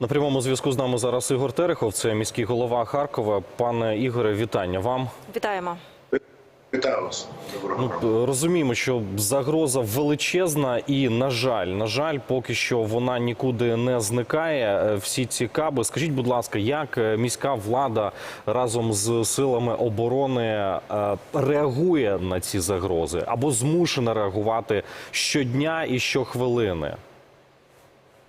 На прямому зв'язку з нами зараз Ігор Терехов, це міський голова Харкова. Пане Ігоре, вітання вам. Вітаємо. Вітаю вас. Доброго Ну розуміємо, що загроза величезна, і на жаль, на жаль, поки що вона нікуди не зникає. Е, Всі ці каби. Скажіть, будь ласка, як е, міська влада разом з силами оборони е, реагує на ці загрози або змушена реагувати щодня і щохвилини?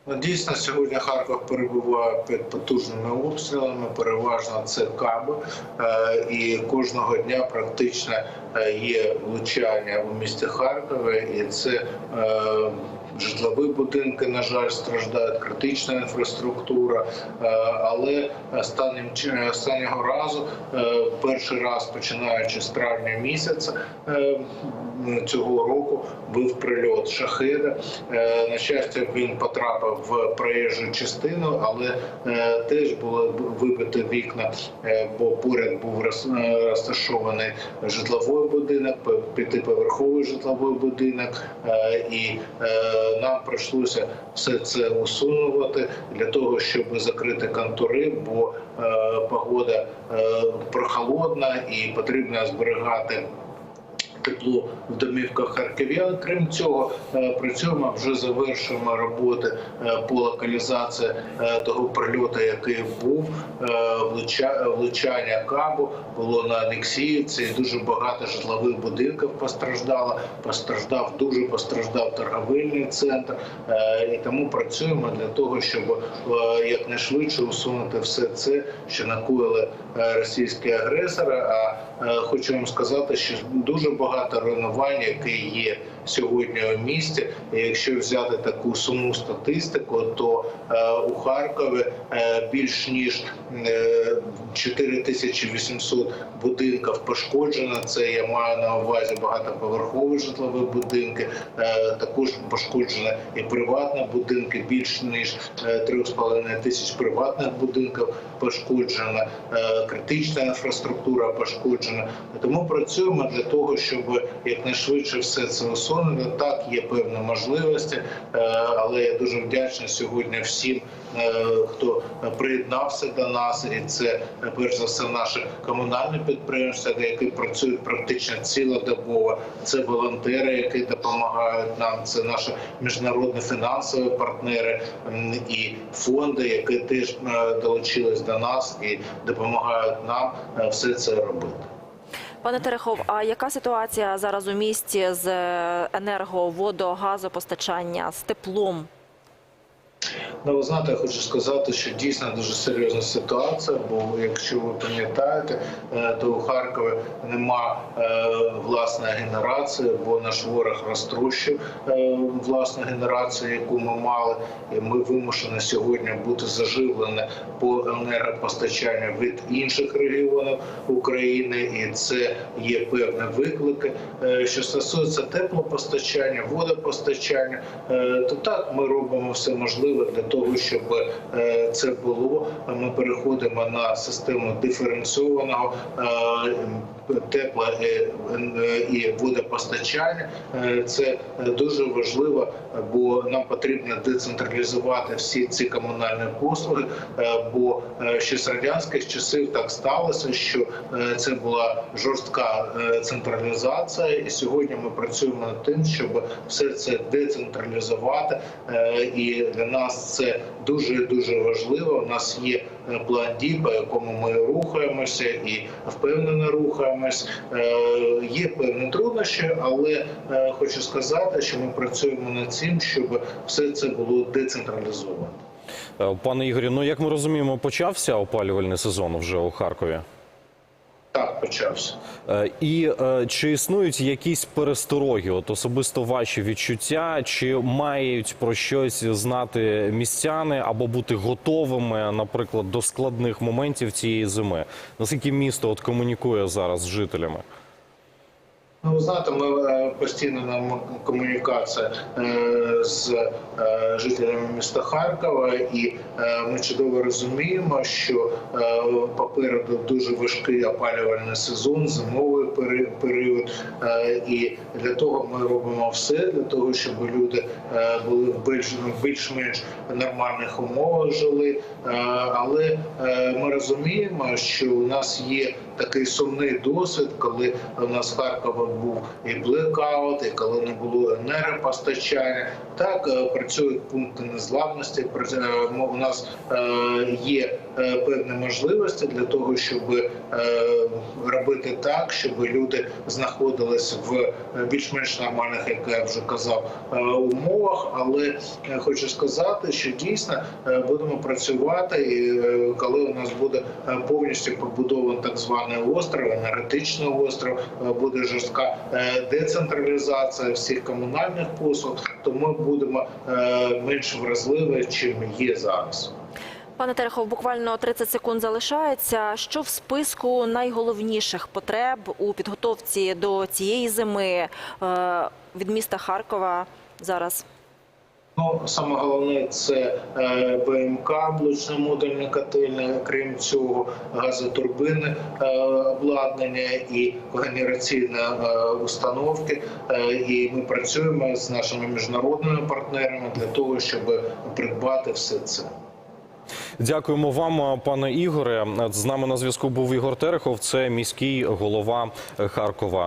Ну, Дійсно, сьогодні Харків перебуває під потужними обстрілами. Переважно це каби, Е, і кожного дня практично е, є влучання у місті Харкові, і це е, житлові будинки, на жаль, страждають, критична інфраструктура. Е, Але останнім останнього разу, е, перший раз починаючи з травня місяця е, цього року, був прильот шахеда. Е, На щастя, він потрапив в проїжджу частину, але теж були вибиті вікна, бо поряд був розташований житловий будинок, п'ятиповерховий житловий будинок, і нам прийшлося все це усунувати для того, щоб закрити контури, бо е, погода е, прохолодна і потрібно зберігати тепло в домівках харків'ян. Крім цього, е, при цьому вже завершуємо роботи е, по локалізації е, того прильоту, який був влучання кабу було на Олексіївці. Дуже багато житлових будинків постраждало. Постраждав дуже постраждав торговельний центр. І тому працюємо для того, щоб якнайшвидше усунути все це, що накоїли російські агресори. Хочу вам сказати, що дуже багато руйнувань, які є сьогодні у місті. Якщо взяти таку сумну статистику, то е, у Харкові е, більш ніж е, 4800 будинків пошкоджено. Це я маю на увазі багатоповерхові житлові будинки. Е, також пошкоджено і приватні будинки. Більш ніж е, 3,5 тисяч приватних будинків пошкоджено. Е, критична інфраструктура пошкоджена. Тому працюємо для того, щоб якнайшвидше все це усунути. Так, є певні можливості, е, але я дуже вдячний сьогодні всім, е, хто приєднався до нас, і це перш за все наші комунальні підприємства, які працюють практично цілодобово. Це волонтери, які допомагають нам. Це наші міжнародні фінансові партнери і фонди, які теж е, долучились до нас і допомагають нам все це робити. Пане Терехов, а яка ситуація зараз у місті з енерго, водо, газопостачання, з теплом? Ну, ви знаєте, я хочу сказати, що дійсно дуже серйозна ситуація. Бо якщо ви пам'ятаєте, е, то у Харкові нема е, власної генерації, бо наш ворог розтрощив е, власну генерацію, яку ми мали, і ми вимушені сьогодні бути заживлені по енергопостачанню від інших регіонів України, і це є певні виклики. Що стосується теплопостачання, водопостачання, то так ми робимо все можливе для того, щоб е, це було. Ми переходимо на систему диференційованого е, тепла е, і водопостачання. Це дуже важливо, бо нам потрібно децентралізувати всі ці комунальні послуги. Бо ще з радянських часів так сталося, що це була жорстка централізація, і сьогодні ми працюємо над тим, щоб все це децентралізувати. І для нас це дуже дуже важливо. У нас є е, план дій, по якому ми рухаємося і впевнено рухаємось. Е, Є певні труднощі, але е, хочу сказати, що ми працюємо над цим, щоб все це було децентралізовано. Пане Ігорі, ну як ми розуміємо, почався опалювальний сезон вже у Харкові. Так почався. Е, І е, чи існують якісь перестороги, от особисто ваші відчуття, чи мають про щось знати містяни або бути готовими, наприклад, до складних моментів цієї зими? Наскільки місто от комунікує зараз з жителями? Ну, ви знаєте, ми е, постійно нам комунікація е, з е, жителями міста Харкова, і ми чудово розуміємо, що попереду дуже важкий опалювальний сезон, зимовий період. І для того ми робимо все для того, щоб люди були в в більш-менш нормальних умовах жили. Але ми розуміємо, що у нас є такий сумний досвід, коли у нас в Харкові був і блекаут, і коли не було енергопостачання. Так е, працюють пункти незламності. Е, У нас е, є певні можливості для того, щоб робити так, щоб люди знаходились в більш-менш нормальних, як я вже казав, умовах. Але хочу сказати, що дійсно будемо працювати, і коли у нас буде повністю побудований так званий остров, енергетичний остров, е, буде жорстка е, децентралізація всіх комунальних послуг, то ми будемо е, менш вразливі, чим є зараз. Пане Терехов, буквально 30 секунд залишається. Що в списку найголовніших потреб у підготовці до цієї зими від міста Харкова зараз? Ну, саме головне це е, БМК, блочно-модульні котельні, крім цього, газотурбини, е, обладнання і генераційні е, установки. І ми працюємо з нашими міжнародними партнерами для того, щоб придбати все це. Дякуємо вам, пане Ігоре. З нами на зв'язку був Ігор Терехов. Це міський голова Харкова.